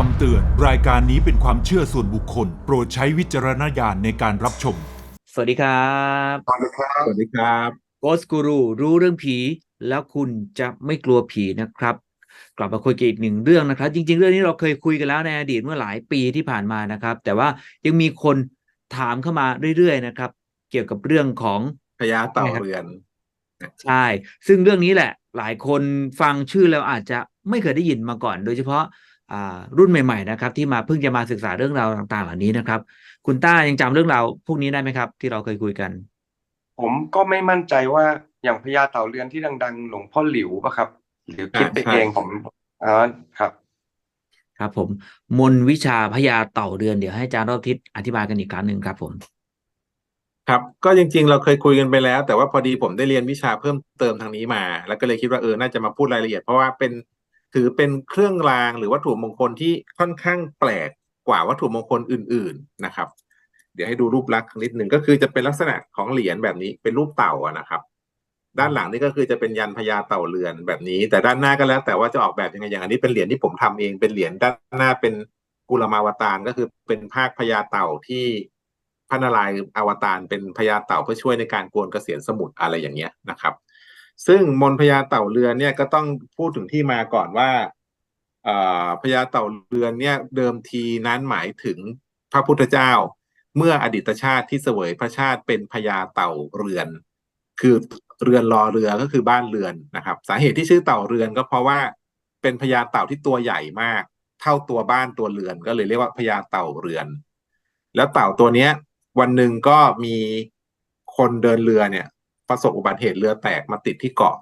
คำเตือน รายการนี้เป็นความเชื่อส่วนบุคคล โปรดใช้วิจารณญาณในการรับชม สวัสดีครับสวัสดีครับสวัสดีครับโกสกูรูรู้เรื่องผี แล้วคุณจะไม่กลัวผีนะครับ กลับมาคุยกันอีกหนึ่งเรื่องนะครับ จริง ๆ เรื่องนี้เราเคยคุยกันแล้วในอดีตเมื่อหลายปีที่ผ่านมานะครับ แต่ว่ายังมีคนถามเข้ามาเรื่อยๆนะครับ เกี่ยวกับเรื่องของพญาเต่าเรือน ใช่ ซึ่งเรื่องนี้แหละ หลายคนฟังชื่อแล้วอาจจะไม่เคยได้ยินมาก่อน โดยเฉพาะอ่า รุ่นใหม่ ๆ นะครับ ที่มาเพิ่งจะมาศึกษาเรื่องราวต่าง ๆ เหล่านี้นะครับ คุณต้ายังจำเรื่องราวพวกนี้ได้ไหมครับ ที่เราเคยคุยกัน ผมก็ไม่มั่นใจว่าอย่างพญาเต่าเรือนที่ดัง ๆ หลวงพ่อหลิวปะครับ หรือคิดไปอ่าใช่เองผมอ๋อครับ ครับ ผม มนต์วิชาพญาเต่าเรือนเดี๋ยวให้อาจารย์รอบทิศอธิบายกันอีกครั้งหนึ่งครับ ผม ครับ ก็จริง ๆ เราเคยคุยกันไปแล้ว แต่ว่าพอดีผมได้เรียนวิชาเพิ่มเติมทางนี้มา แล้วก็เลยคิดว่าเออน่าจะมาพูดรายละเอียด เพราะว่าเป็น ถือเป็นเครื่องรางหรือวัตถุมงคลที่ค่อนข้างแปลกกว่าวัตถุมงคลอื่น ๆนะครับ เดี๋ยวให้ดูรูปลักษณ์นิดหนึ่งก็คือจะเป็นลักษณะของเหรียญแบบนี้เป็นรูปเต่าอะนะครับ ด้านหลังนี่ก็คือจะเป็นยันพญาเต่าเรือนแบบนี้ แต่ด้านหน้าก็แล้ว แต่ว่าจะออกแบบยังไงอย่างอันนี้เป็นเหรียญที่ผมทำเองเป็นเหรียญด้านหน้าเป็นกุลมาวตารก็คือเป็นภาคพญาเต่าที่พระนารายณ์อวตารเป็นพญาเต่าเพื่อช่วยในการกวนเกษียณสมุทรอะไรอย่างเงี้ยนะครับ ซึ่งมนพญาเต่าเรือนเนี่ยก็ต้องพูดถึงที่มาก่อนว่าพญาเต่าเรือนเนี่ยเดิมทีนั้นหมายถึงพระพุทธเจ้า เมื่ออดีตชาติที่เสวยพระชาติเป็นพญาเต่าเรือน คือเรือนรอเรือก็คือบ้านเรือนนะครับ สาเหตุที่ชื่อเต่าเรือนก็เพราะว่าเป็นพญาเต่าที่ตัวใหญ่มาก เท่าตัวบ้านตัวเรือนก็เลยเรียกว่าพญาเต่าเรือน แล้วเต่าตัวเนี้ย วันหนึ่งก็มีคนเดินเรือเนี่ย ประสบอุบัติเหตุเรือแตกมาติดที่เกาะ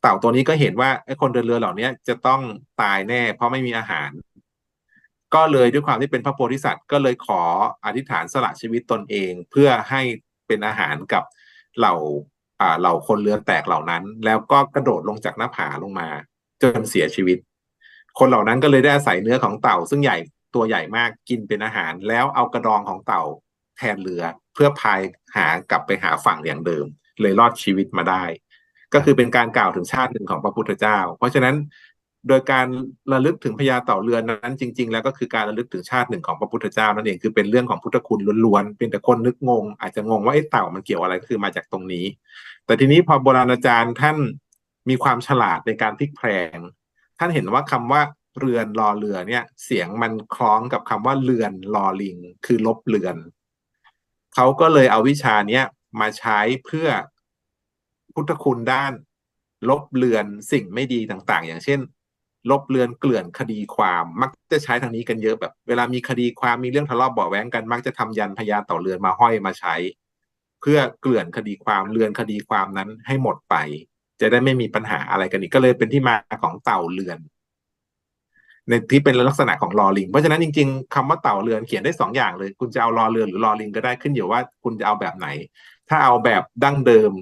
เต่าตัวนี้ก็เห็นว่าไอ้คนเดินเรือเหล่านี้จะต้องตายแน่ เพราะไม่มีอาหาร ก็เลยด้วยความที่เป็นพระโพธิสัตว์ ก็เลยขออธิษฐานสละชีวิตตนเอง เพื่อให้เป็นอาหารกับเหล่าอ่าเหล่าคนเรือแตกเหล่านั้น แล้วก็กระโดดลงจากหน้าผาลงมา จนเสียชีวิต คนเหล่านั้นก็เลยได้อาศัยเนื้อของเต่า ซึ่งใหญ่ตัวใหญ่มากกินเป็นอาหาร แล้วเอากระดองของเต่า แทนเรือเพื่อพายหากลับไปหาฝั่งอย่างเดิม เลยรอดชีวิตมาได้ ก็คือเป็นการกล่าวถึงชาติหนึ่งของพระพุทธเจ้า เพราะฉะนั้นโดยการระลึกถึงพญาเต่าเรือนนั้นจริง ๆ แล้วก็คือการระลึกถึงชาติหนึ่งของพระพุทธเจ้านั่นเองคือเป็นเรื่องของพุทธคุณล้วนๆเป็นแต่คนนึกงง อาจจะงงว่าไอ้เต่ามันเกี่ยวอะไรก็คือมาจากตรงนี้ แต่ทีนี้พอโบราณอาจารย์ท่านมีความฉลาดในการพลิกแพลงท่านเห็นว่าคำว่าเรือนรอเรือเนี่ย เสียงมันคล้องกับคำว่าเรือนรอลิง คือลบเรือน เขาก็เลยเอาวิชาเนี้ยมาใช้เพื่อพุทธคุณด้าน ลบเลือนสิ่งไม่ดีต่างๆ อย่างเช่น ลบเลือนเกลื่อนคดีความมักจะใช้ทางนี้กันเยอะแบบ เวลามีคดีความมีเรื่องทะเลาะเบาะแว้งกัน มักจะทำยันพญาเต่าเรือนมาห้อยมาใช้ เพื่อเกลื่อนคดีความเลือนคดีความนั้นให้หมดไป จะได้ไม่มีปัญหาอะไรกันอีกก็เลยเป็นที่มาของเต่าเรือน ในที่เป็นลักษณะของลอลิง เพราะฉะนั้นจริงๆคำว่าเต่าเรือนเขียนได้สองอย่างเลย คุณจะเอาลอเรือนหรือลอลิงก็ได้ขึ้นอยู่ว่าคุณจะเอาแบบไหน ถ้าเอาแบบดั้งเดิม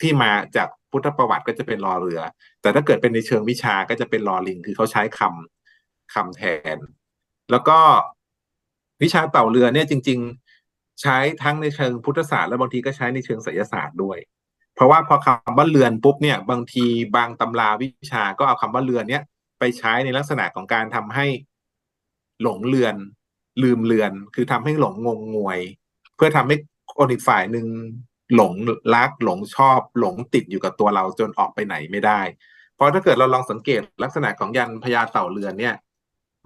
ที่มาจากพุทธประวัติก็จะเป็นลอเรือ แต่ถ้าเกิดเป็นในเชิงวิชาก็จะเป็นลอลิง คือเขาใช้คำคำแทน แล้วก็วิชาเต่าเรือเนี่ยจริง ๆ ใช้ทั้งในเชิงพุทธศาสตร์และบางทีก็ใช้ในเชิงไสยศาสตร์ด้วย เพราะว่าพอคำว่าเรือนปุ๊บเนี่ย บางทีบางตำราวิชาก็เอาคำว่าเรือนเนี่ย ไปใช้ในลักษณะของการทำให้หลงเรือน ลืมเรือน คือทำให้หลงงงงวย เพื่อทำให้คนอีกฝ่ายหนึ่งหลงรักหลงชอบ หลงติดอยู่กับตัวเราจนออกไปไหนไม่ได้ เพราะถ้าเกิดเราลองสังเกตลักษณะของยันพญาเต่าเรือนเนี่ย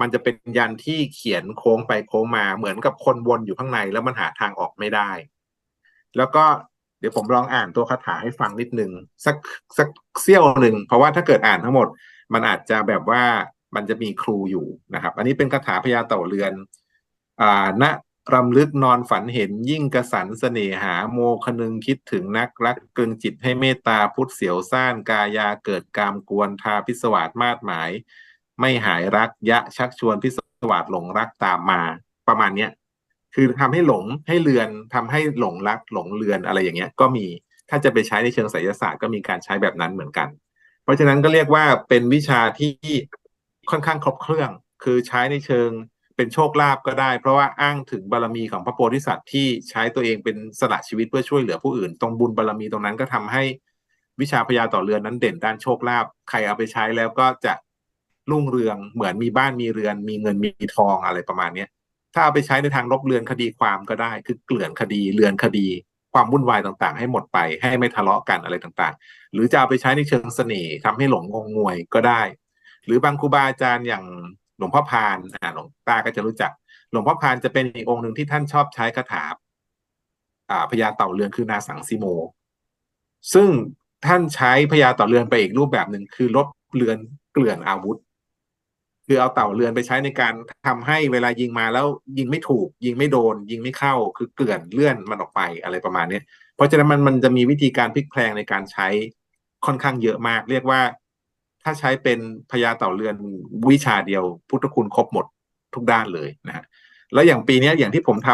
มันจะเป็นยันที่เขียนโค้งไปโค้งมาเหมือนกับคนวนอยู่ข้างในแล้วมันหาทางออกไม่ได้ แล้วก็เดี๋ยวผมลองอ่านตัวคาถาให้ฟังนิดนึงสักสักเสี้ยวหนึ่งเพราะว่าถ้าเกิดอ่านทั้งหมด มันอาจจะแบบว่ามันจะมีครูอยู่นะครับ อันนี้เป็นคาถาพญาเต่าเรือนอ่าณรำลึกนอนฝันเห็นยิ่งกระสันเสน่หาโมคนึงคิดถึงนักรักเกึงจิตให้เมตตาพุทธเสียวซ่านกายาเกิดกามกวนทาพิศวาสมาดหมาย ไม่หายรักยะชักชวนพิศวาสหลงรักตามมาประมาณเนี้ยคือทำให้หลงให้เลือนทำให้หลงรักหลงเลือนอะไรอย่างเงี้ย ก็มีถ้าจะไปใช้ในเชิงไสยศาสตร์ก็มีการใช้แบบนั้นเหมือนกัน ราะฉะนั้นก็เรียกว่าเป็นวิชาที่ค่อนข้างครบเครื่อง คือใช้ในเชิงเป็นโชคลาภก็ได้ เพราะว่าอ้างถึงบารมีของพระโพธิสัตว์ที่ใช้ตัวเองเป็นสละชีวิตเพื่อช่วยเหลือผู้อื่น ตรงบุญบารมีตรงนั้นก็ทำให้วิชาพยาต่อเรือนนั้นเด่นด้านโชคลาภใครเอาไปใช้แล้วก็จะรุ่งเรืองเหมือนมีบ้านมีเรือน มีเงินมีทองอะไรประมาณเนี้ยถ้าเอาไปใช้ในทางลบเรือนคดีความก็ได้ คือเกลื่อนคดีเรือนคดี ความวุ่นวายต่างๆ ให้หมดไปให้ไม่ทะเลาะกันอะไรต่างๆ หรือจะเอาไปใช้ในเชิงเสน่ห์ทำให้หลงงงงวยก็ได้ หรือบางครูบาอาจารย์อย่างหลวงพ่อพานอ่าหลวงตาก็จะรู้จัก หลวงพ่อพานจะเป็นอีกองค์หนึ่งที่ท่านชอบใช้คาถาอ่าพญาเต่าเรือนคือนาสังสิโม ซึ่งท่านใช้พญาเต่าเรือนไปอีกรูปแบบหนึ่งคือลบเรือนเกลื่อนอาวุธ คือเอาเต่าเรือนไปใช้ในการทำให้เวลายิงมาแล้วยิงไม่ถูก ยิงไม่โดน ยิงไม่เข้า คือเกลื่อนเลื่อนมันออกไปอะไรประมาณเนี้ยเพราะฉะนั้นมันมันจะมีวิธีการพลิกแพลงในการใช้ค่อนข้างเยอะมาก เรียกว่า ถ้าใช้เป็นพญาเต่าเรือนวิชาเดียว พุทธคุณครบหมดทุกด้านเลยนะฮะแล้วอย่างปีเนี้ยอย่างที่ผมท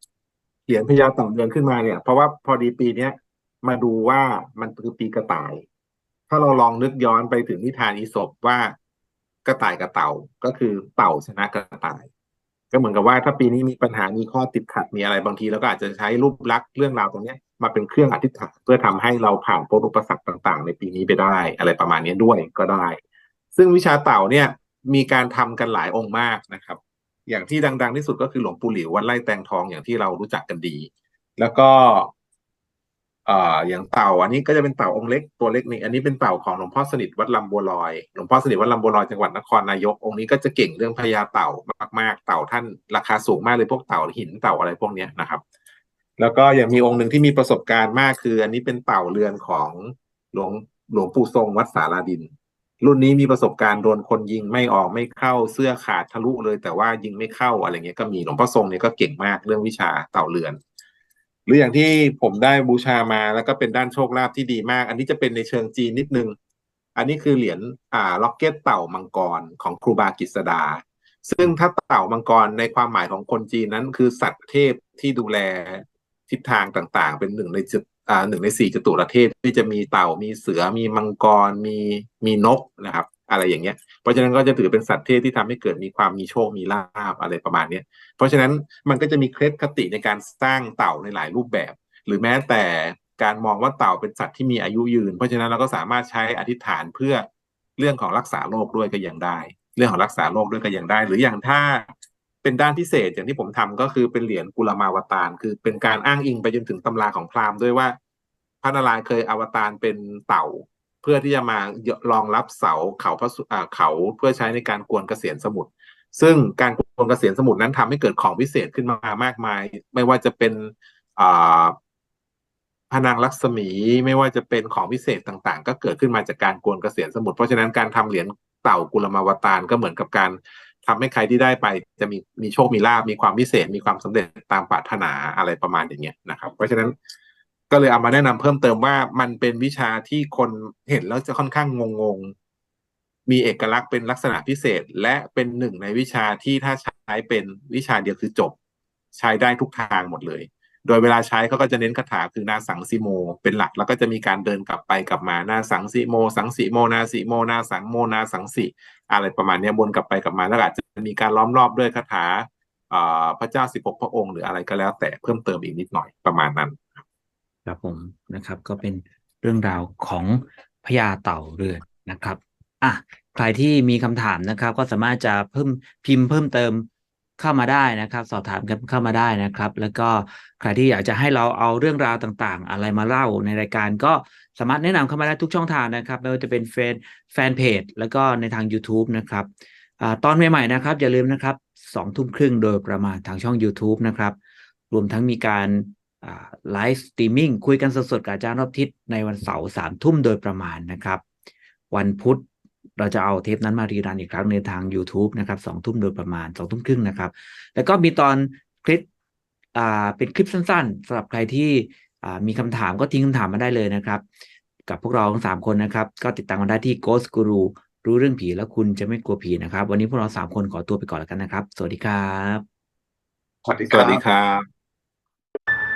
ำเหรียญพญาเต่าเรือนขึ้นมาเนี่ย เพราะว่าพอดีปีเนี้ยมาดูว่ามันคือปีกระต่าย ถ้าเราลองนึกย้อนไปถึงนิทานอีสปว่า กระต่ายกับเต่าก็คือเต่าชนะกระต่าย ก็เหมือนกับว่าถ้าปีนี้มีปัญหามีข้อติดขัดมีอะไรบางทีเราก็อาจจะใช้รูปลักษณ์เรื่องราวตรงนี้มาเป็นเครื่องอธิษฐานเพื่อทำให้เราผ่านพ้นอุปสรรคต่าง ๆ ในปีนี้ไปได้ อะไรประมาณนี้ด้วยก็ได้ ซึ่งวิชาเต่าเนี่ยมีการทำกันหลายองค์มากนะครับ อย่างที่ดัง ๆ ที่สุดก็คือหลวงปู่หลิววัดไร่แตงทองอย่างที่เรารู้จักกันดี แล้วก็ อ่ออย่างเต่าอันนี้ก็จะเป็นเต่าองค์เล็กตัวเล็กนี่อันนี้เป็นเต่าของหลวงพ่อสนิทวัดลำบัวลอยหลวงพ่อสนิทวัดลำบัวลอยจังหวัดนครนายกองค์นี้ก็จะเก่งเรื่องพญาเต่ามากๆ เต่าท่านราคาสูงมากเลยพวกเต่าหินเต่าอะไรพวกเนี้ยนะครับ แล้วก็ยังมีองค์หนึ่งที่มีประสบการณ์มากคือ อันนี้เป็นเต่าเรือนของหลวงหลวงปู่ทรงวัดสาราดิน รุ่นนี้มีประสบการณ์โดนคนยิงไม่ออกไม่เข้าเสื้อขาดทะลุเลย แต่ว่ายิงไม่เข้าอะไรเงี้ยก็มีหลวงพ่อทรงเนี่ยก็เก่งมากเรื่องวิชาเต่าเรือน หรืออย่างที่ผมได้บูชามาแล้วก็เป็นด้านโชคลาภที่ดีมาก อันนี้จะเป็นในเชิงจีนนิดนึง อันนี้คือเหรียญอ่าล็อกเก็ตเต่ามังกรของครูบากิษดา ซึ่งถ้าเต่ามังกรในความหมายของคนจีนนั้น คือสัตว์เทพที่ดูแลทิศทางต่างๆ เป็นหนึ่งในจุดอ่าหนึ่งในสี่จตุรเทพที่จะมีเต่ามีเสือมีมังกรมีมีนกนะครับ อะไรอย่างเงี้ย เพราะฉะนั้นก็จะถือเป็นสัตว์เทพที่ทำให้เกิดมีความมีโชคมีลาภอะไรประมาณเนี้ยเพราะฉะนั้นมันก็จะมีเคล็ดคติในการสร้างเต่าในหลายรูปแบบ หรือแม้แต่การมองว่าเต่าเป็นสัตว์ที่มีอายุยืน เพราะฉะนั้นเราก็สามารถใช้อธิษฐานเพื่อเรื่องของรักษาโรคด้วยก็ยังได้ เรื่องของรักษาโรคด้วยก็ยังได้ หรืออย่างถ้าเป็นด้านพิเศษอย่างที่ผมทำก็คือเป็นเหรียญกุลมาวตารคือเป็นการอ้างอิงไปจนถึงตำราของพราหมณ์ด้วยว่าพระนารายณ์เคยอวตารเป็นเต่า เพื่อที่จะมารองรับเสาเขาพระสุเขาเพื่อใช้ในการกวนเกษียณสมุทรซึ่งการกวนเกษียณสมุทรนั้นทำให้เกิดของพิเศษขึ้นมามากมาย ไม่ว่าจะเป็นพนังลักษมีไม่ว่าจะเป็นของพิเศษต่างๆ ก็เกิดขึ้นมาจากการกวนเกษียณสมุทรเพราะฉะนั้นการทำเหรียญเต่ากุลมาวตารก็เหมือนกับการทำให้ใครที่ได้ไปจะมีมีโชคมีลาภมีความพิเศษมีความสำเร็จตามปรารถนาอะไรประมาณอย่างเงี้ยนะครับ เพราะฉะนั้น ก็เลยเอามาแนะนำเพิ่มเติมว่ามันเป็นวิชาที่คนเห็นแล้วจะค่อนข้างงงๆ มีเอกลักษณ์เป็นลักษณะพิเศษ และเป็นหนึ่งในวิชาที่ถ้าใช้เป็นวิชาเดียวคือจบ ใช้ได้ทุกทางหมดเลย โดยเวลาใช้เขาก็จะเน้นคาถาคือนาสังสีโม เป็นหลักแล้วก็จะมีการเดินกลับไปกลับมานาสังสีโม สังสีโมนาสีโมนาสังโมนาสังสีอะไรประมาณนี้วนกลับไปกลับมาแล้วอาจจะมีการล้อมรอบด้วยคาถาพระเจ้าสิบหกพระองค์หรืออะไรก็แล้วแต่เพิ่มเติมอีกนิดหน่อยประมาณนั้น ครับผมนะครับ ก็เป็นเรื่องราวของพญาเต่าเรือนนะครับอะใครที่มีคำถามนะครับ ก็สามารถจะเพิ่มพิมพ์เพิ่มเติมเข้ามาได้นะครับ สอบถามกันเข้ามาได้นะครับ แล้วก็ใครที่อยากจะให้เราเอาเรื่องราวต่างๆ อะไรมาเล่าในรายการก็สามารถแนะนำเข้ามาได้ทุกช่องทางนะครับไม่ว่าจะเป็นแฟนแฟนเพจแล้วก็ในทาง YouTube นะครับอตอนใหม่ๆนะครับ อย่าลืมนะครับสองทุ่มครึ่งโดยประมาณทางช่อง YouTube นะครับ รวมทั้งมีการ ไลฟ์สตรีมมิ่งคุยกันสดๆกับอาจารย์รอบทิศในวันเสาร์สามทุ่มโดยประมาณนะครับ วันพุธเราจะเอาเทปนั้นมารีรันอีกครั้งในทาง YouTube นะครับสองทุ่มโดยประมาณสองทุ่มครึ่งนะครับ แล้วก็มีตอนคลิปอ่าเป็นคลิปสั้นๆสำหรับใครที่มีคำถามก็ทิ้งคำถามมาได้เลยนะครับ กับพวกเราทั้งสามคนนะครับ ก็ติดตามกันได้ที่ Ghost Guru รู้เรื่องผีแล้วคุณจะไม่กลัวผีนะครับ วันนี้พวกเราสามคนขอตัวไปก่อนแล้วกันนะครับ สวัสดีครับ สวัสดีครับ